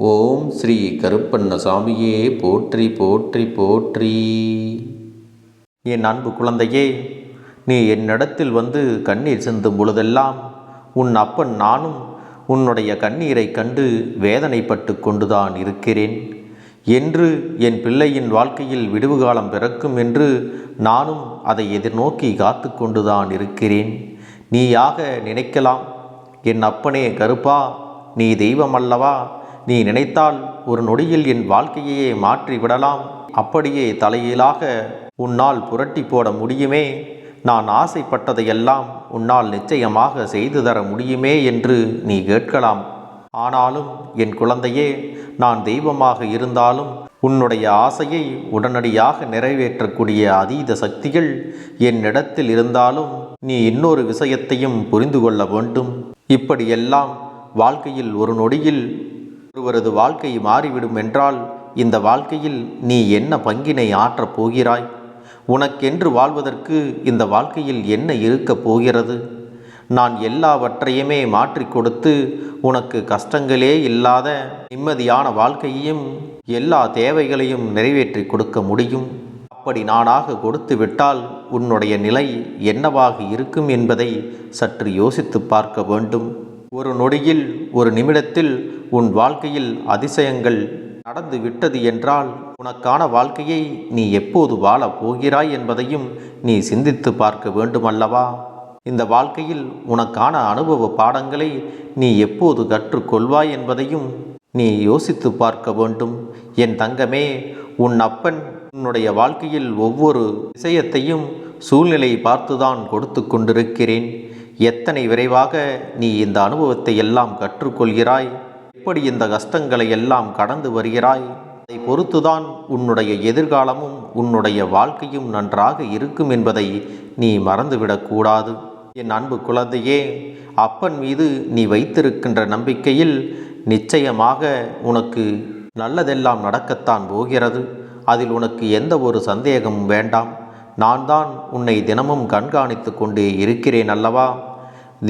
ஓம் ஸ்ரீ கருப்பண்ணசாமியே போற்றி போற்றி போற்றி. என் அன்பு குழந்தையே நீ என்னிடத்தில் வந்து கண்ணீர் சிந்தும் பொழுதெல்லாம் உன் அப்பன் நானும் உன்னுடைய கண்ணீரைக் கண்டு வேதனைப்பட்டு கொண்டுதான் இருக்கிறேன். என்று என் பிள்ளையின் வாழ்க்கையில் விடுவு காலம் பிறக்கும் என்று நானும் அதை எதிர்நோக்கி காத்து கொண்டுதான் இருக்கிறேன். நீயாக நினைக்கலாம். என் அப்பனே கருப்பா நீ தெய்வம் அல்லவா? நீ நினைத்தால் ஒரு நொடியில் என் வாழ்க்கையையே மாற்றி விடலாம். அப்படியே தலையிலாக உன்னால் புரட்டி போட முடியுமே. நான் ஆசைப்பட்டதையெல்லாம் உன்னால் நிச்சயமாக செய்து தர முடியுமே என்று நீ கேட்கலாம். ஆனாலும் என் குழந்தையே நான் தெய்வமாக இருந்தாலும் உன்னுடைய ஆசையை உடனடியாக நிறைவேற்றக்கூடிய அதீத சக்திகள் என்னிடத்தில் இருந்தாலும் நீ இன்னொரு விஷயத்தையும் புரிந்து கொள்ள வேண்டும். இப்படியெல்லாம் வாழ்க்கையில் ஒரு நொடியில் ஒருவரது வாழ்க்கை மாறிவிடும் என்றால் இந்த வாழ்க்கையில் நீ என்ன பங்கினை ஆற்றப் போகிறாய்? உனக்கென்று வாழ்வதற்கு இந்த வாழ்க்கையில் என்ன இருக்கப் போகிறது? நான் எல்லாவற்றையுமே மாற்றி கொடுத்து உனக்கு கஷ்டங்களே இல்லாத நிம்மதியான வாழ்க்கையையும் எல்லா தேவைகளையும் நிறைவேற்றி கொடுக்க முடியும். அப்படி நானாக கொடுத்து விட்டால் உன்னுடைய நிலை என்னவாக இருக்கும் என்பதை சற்று யோசித்து பார்க்க வேண்டும். ஒரு நொடியில் ஒரு நிமிடத்தில் உன் வாழ்க்கையில் அதிசயங்கள் நடந்து விட்டது என்றால் உனக்கான வாழ்க்கையை நீ எப்போது வாழப் போகிறாய் என்பதையும் நீ சிந்தித்து பார்க்க வேண்டுமல்லவா? இந்த வாழ்க்கையில் உனக்கான அனுபவ பாடங்களை நீ எப்போது கற்றுக்கொள்வாய் என்பதையும் நீ யோசித்து பார்க்க வேண்டும். என் தங்கமே உன் அப்பன் உன்னுடைய வாழ்க்கையில் ஒவ்வொரு விஷயத்தையும் சூழ்நிலை பார்த்துதான் கொடுத்து கொண்டிருக்கிறேன். எத்தனை விரைவாக நீ இந்த அனுபவத்தை எல்லாம் கற்றுக்கொள்கிறாய்? எப்படி இந்த கஷ்டங்களை எல்லாம் கடந்து வருகிறாய். அதை பொறுத்துதான் உன்னுடைய எதிர்காலமும் உன்னுடைய வாழ்க்கையும் நன்றாக இருக்கும் என்பதை நீ மறந்துவிடக்கூடாது என் அன்பு குழந்தையே அப்பன் மீது நீ வைத்திருக்கின்ற நம்பிக்கையில் நிச்சயமாக உனக்கு நல்லதெல்லாம் நடக்கத்தான் போகிறது. அதில் உனக்கு எந்த ஒரு சந்தேகமும் வேண்டாம். நான் தான் உன்னை தினமும் கண்காணித்து கொண்டே இருக்கிறேன் அல்லவா?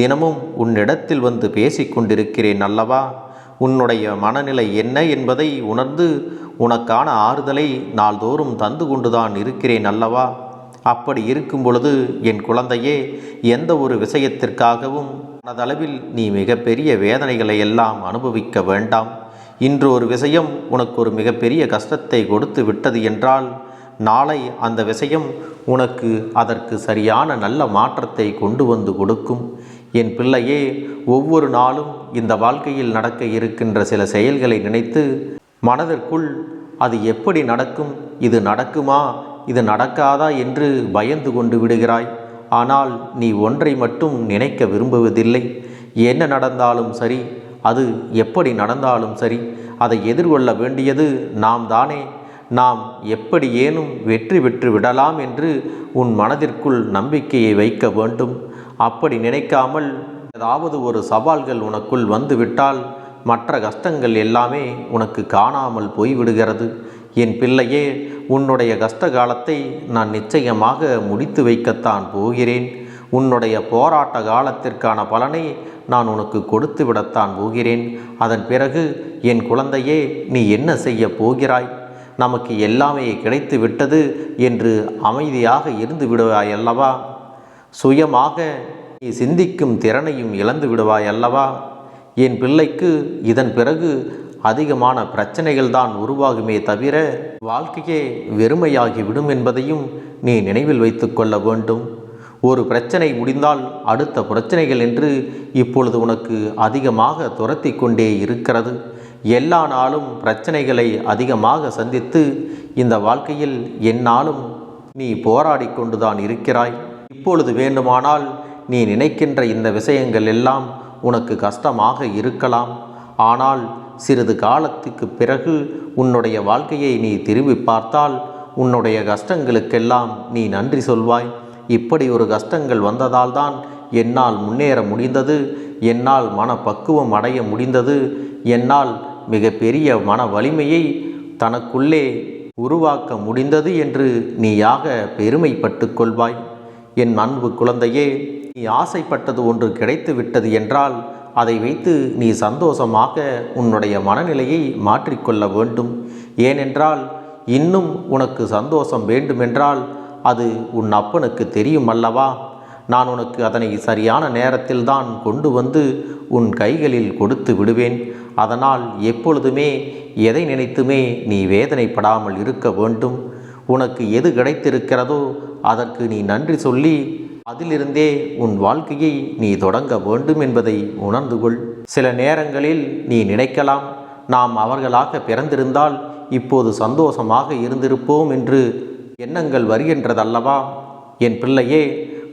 தினமும் உன்னிடத்தில் வந்து பேசிக்கொண்டிருக்கிறேன் அல்லவா? உன்னுடைய மனநிலை என்ன என்பதை உணர்ந்து உனக்கான ஆறுதலை நாள்தோறும் தந்து கொண்டுதான் இருக்கிறேன் அல்லவா? அப்படி இருக்கும் பொழுது என் குழந்தையே எந்த ஒரு விஷயத்திற்காகவும் மனதளவில் நீ மிகப்பெரிய வேதனைகளை எல்லாம் அனுபவிக்க வேண்டாம். இன்று ஒரு விஷயம் உனக்கு ஒரு மிகப்பெரிய கஷ்டத்தை கொடுத்து விட்டது என்றால் நாளை அந்த விஷயம் உனக்கு அதற்கு சரியான நல்ல மாற்றத்தை கொண்டு வந்து கொடுக்கும். என் பிள்ளையே ஒவ்வொரு நாளும் இந்த வாழ்க்கையில் நடக்க இருக்கின்ற சில செயல்களை நினைத்து மனதிற்குள் அது எப்படி நடக்கும் இது நடக்குமா இது நடக்காதா என்று பயந்து கொண்டு விடுகிறாய். ஆனால் நீ ஒன்றை மட்டும் நினைக்க விரும்புவதில்லை. என்ன நடந்தாலும் சரி அது எப்படி நடந்தாலும் சரி அதை எதிர்கொள்ள வேண்டியது நாம் தானே. நாம் எப்படி ஏனும் வெற்றி பெற்று விடலாம் என்று உன் மனதிற்குள் நம்பிக்கையை வைக்க வேண்டும். அப்படி நினைக்காமல் ஏதாவது ஒரு சவால்கள் உனக்குள் வந்துவிட்டால் மற்ற கஷ்டங்கள் எல்லாமே உனக்கு காணாமல் போய்விடுகிறது. என் பிள்ளையே உன்னுடைய கஷ்ட காலத்தை நான் நிச்சயமாக முடித்து வைக்கத்தான் போகிறேன். உன்னுடைய போராட்ட காலத்திற்கான பலனை நான் உனக்கு கொடுத்து விடத்தான் போகிறேன். அதன் பிறகு என் குழந்தையே நீ என்ன செய்ய போகிறாய்? நமக்கு எல்லாமே கிடைத்து விட்டது என்று அமைதியாக இருந்து விடுவாய் அல்லவா சுயமாக நீ சிந்திக்கும் திறனையும் இழந்து விடுவாய் அல்லவா என் பிள்ளைக்கு இதன் பிறகு அதிகமான பிரச்சனைகள் தான் உருவாகுமே தவிர வாழ்க்கையே வெறுமையாகி விடும் என்பதையும் நீ நினைவில் வைத்து கொள்ள வேண்டும். ஒரு பிரச்சனை முடிந்தால் அடுத்த பிரச்சனைகள் என்று இப்பொழுது உனக்கு அதிகமாக துரத்தி கொண்டே இருக்கிறது. எல்லா நாளும் பிரச்சனைகளை அதிகமாக சந்தித்து இந்த வாழ்க்கையில் எந்நாளும் நீ போராடி கொண்டுதான் இருக்கிறாய். இப்பொழுது வேண்டுமானால் நீ நினைக்கின்ற இந்த விஷயங்கள் எல்லாம் உனக்கு கஷ்டமாக இருக்கலாம். ஆனால் சிறிது காலத்துக்கு பிறகு உன்னுடைய வாழ்க்கையை நீ திரும்பி பார்த்தால் உன்னுடைய கஷ்டங்களுக்கெல்லாம் நீ நன்றி சொல்வாய். இப்படி ஒரு கஷ்டங்கள் வந்ததால் தான் என்னால் முன்னேற முடிந்தது என்னால் மன பக்குவம் அடைய முடிந்தது என்னால் மிகப்பெரிய மன வலிமையை தனக்குள்ளே உருவாக்க முடிந்தது என்று நீயாக பெருமைப்பட்டு கொள்வாய். என் அன்பு குழந்தையே நீ ஆசைப்பட்டது ஒன்று கிடைத்து விட்டது என்றால் அதை வைத்து நீ சந்தோஷமாக உன்னுடைய மனநிலையை மாற்றிக்கொள்ள வேண்டும். ஏனென்றால் இன்னும் உனக்கு சந்தோஷம் வேண்டுமென்றால் அது உன் அப்பனுக்கு தெரியும் அல்லவா? நான் உனக்கு அதனை சரியான நேரத்தில்தான் கொண்டு வந்து உன் கைகளில் கொடுத்து விடுவேன். அதனால் எப்பொழுதுமே எதை நினைத்துமே நீ வேதனைப்படாமல் இருக்க வேண்டும். உனக்கு எது கிடைத்திருக்கிறதோ அதற்கு நீ நன்றி சொல்லி அதிலிருந்தே உன் வாழ்க்கையை நீ தொடங்க வேண்டும் என்பதை உணர்ந்து கொள். சில நேரங்களில் நீ நினைக்கலாம் நாம் அவர்களாக பிறந்திருந்தால் இப்போது சந்தோஷமாக இருந்திருப்போம் என்று எண்ணங்கள் வருகின்றதல்லவா? என் பிள்ளையே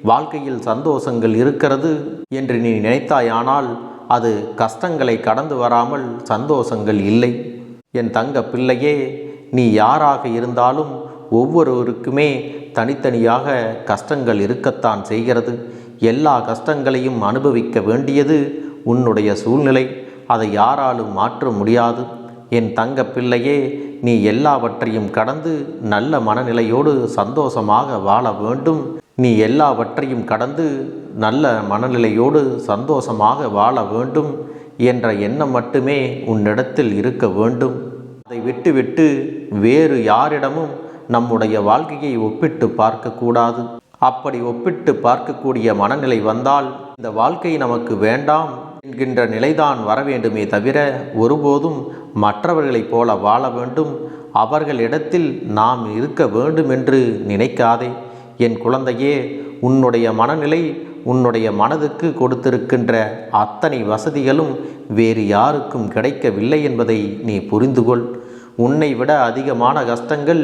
வாழ்க்கையில் சந்தோஷங்கள் இருக்கிறது என்று நீ நினைத்தாயானால் அது கஷ்டங்களை கடந்து வராமல் சந்தோஷங்கள் இல்லை. என் தங்க பிள்ளையே நீ யாராக இருந்தாலும் ஒவ்வொருவருக்குமே தனித்தனியாக கஷ்டங்கள் இருக்கத்தான் செய்கிறது. எல்லா கஷ்டங்களையும் அனுபவிக்க வேண்டியது உன்னுடைய சூழ்நிலை. அதை யாராலும் மாற்ற முடியாது. என் தங்க பிள்ளையே நீ எல்லாவற்றையும் கடந்து நல்ல மனநிலையோடு சந்தோஷமாக வாழ வேண்டும். நீ எல்லாவற்றையும் கடந்து நல்ல மனநிலையோடு சந்தோஷமாக வாழ வேண்டும் என்ற எண்ணம் மட்டுமே உன்னிடத்தில் இருக்க வேண்டும். அதை விட்டுவிட்டு வேறு யாரிடமும் நம்முடைய வாழ்க்கையை ஒப்பிட்டு பார்க்கக்கூடாது. அப்படி ஒப்பிட்டு பார்க்கக்கூடிய மனநிலை வந்தால் இந்த வாழ்க்கை நமக்கு வேண்டாம் என்கின்ற நிலைதான் வர வேண்டுமே தவிர ஒருபோதும் மற்றவர்களைப் போல வாழ வேண்டும். அவர்களிடத்தில் நாம் இருக்க வேண்டும் என்று நினைக்காதே. என் குழந்தையே உன்னுடைய மனநிலை உன்னுடைய மனதுக்கு கொடுத்திருக்கின்ற அத்தனை வசதிகளும் வேறு யாருக்கும் கிடைக்கவில்லை என்பதை நீ புரிந்துகொள். உன்னை விட அதிகமான கஷ்டங்கள்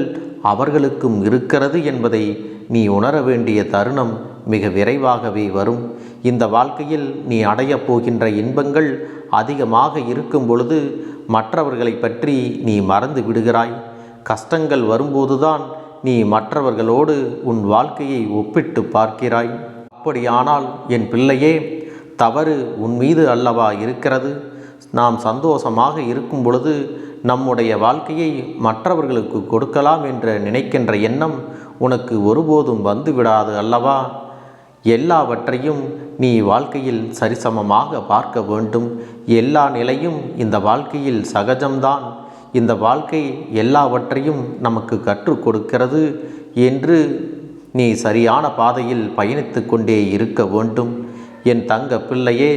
அவர்களுக்கும் இருக்கிறது என்பதை நீ உணர வேண்டிய தருணம் மிக விரைவாகவே வரும். இந்த வாழ்க்கையில் நீ அடையப் போகின்ற இன்பங்கள் அதிகமாக இருக்கும் பொழுது மற்றவர்களை பற்றி நீ மறந்து விடுகிறாய். கஷ்டங்கள் வரும்போதுதான் நீ மற்றவர்களோடு உன் வாழ்க்கையை ஒப்பிட்டு பார்க்கிறாய். அப்படியானால் என் பிள்ளையே தவறு உன் மீது அல்லவா இருக்கிறது? நாம் சந்தோஷமாக இருக்கும் பொழுது நம்முடைய வாழ்க்கையை மற்றவர்களுக்கு கொடுக்கலாம் என்று நினைக்கின்ற எண்ணம் உனக்கு ஒருபோதும் வந்துவிடாது அல்லவா? எல்லாவற்றையும் நீ வாழ்க்கையில் சரிசமமாக பார்க்க வேண்டும். எல்லா நிலையும் இந்த வாழ்க்கையில் சகஜம்தான். இந்த வாழ்க்கை எல்லாவற்றையும் நமக்கு கற்றுக் கொடுக்கிறது என்று நீ சரியான பாதையில் பயணித்து கொண்டே இருக்க வேண்டும். என் தங்க பிள்ளையே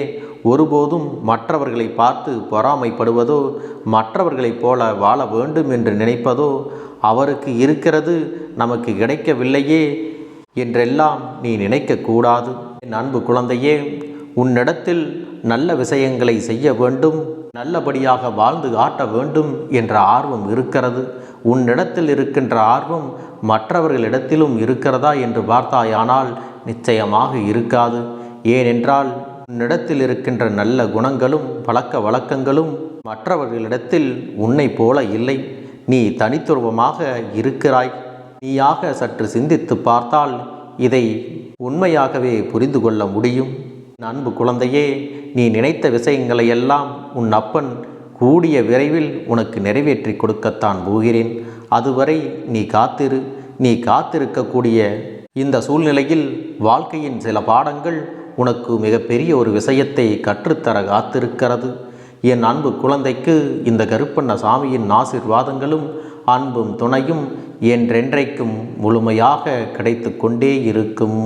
ஒருபோதும் மற்றவர்களை பார்த்து பொறாமைப்படுவதோ மற்றவர்களைப் போல வாழ வேண்டும் என்று நினைப்பதோ அவருக்கு இருக்கிறது நமக்கு கிடைக்கவில்லையே என்றெல்லாம் நீ நினைக்கக்கூடாது. என் அன்பு குழந்தையே உன்னிடத்தில் நல்ல விஷயங்களை செய்ய வேண்டும் நல்லபடியாக வாழ்ந்து காட்ட வேண்டும் என்ற ஆர்வம் இருக்கிறது. உன்னிடத்தில் இருக்கின்ற ஆர்வம் மற்றவர்களிடத்திலும் இருக்கிறதா என்று பார்த்தாயானால் நிச்சயமாக இருக்காது. ஏனென்றால் உன்னிடத்தில் இருக்கின்ற நல்ல குணங்களும் பழக்க வழக்கங்களும் மற்றவர்களிடத்தில் உன்னை போல இல்லை. நீ தனித்துவமாக இருக்கிறாய். நீயாக சற்று சிந்தித்து பார்த்தால் இதை உண்மையாகவே புரிந்து கொள்ள முடியும். அன்பு குழந்தையே நீ நினைத்த விஷயங்களை எல்லாம் உன் அப்பன் கூடிய விரைவில் உனக்கு நிறைவேற்றி கொடுக்கத்தான் போகிறேன். அதுவரை நீ காத்திரு. நீ காத்திருக்கக்கூடிய இந்த சூழ்நிலையில் வாழ்க்கையின் சில பாடங்கள் உனக்கு மிகப்பெரிய ஒரு விஷயத்தை கற்றுத்தர காத்திருக்கிறது. என் அன்பு குழந்தைக்கு இந்த கருப்பண்ண சாமியின் ஆசிர்வாதங்களும் அன்பும் துணையும் என்றென்றைக்கும் முழுமையாக கிடைத்து கொண்டே இருக்கும்.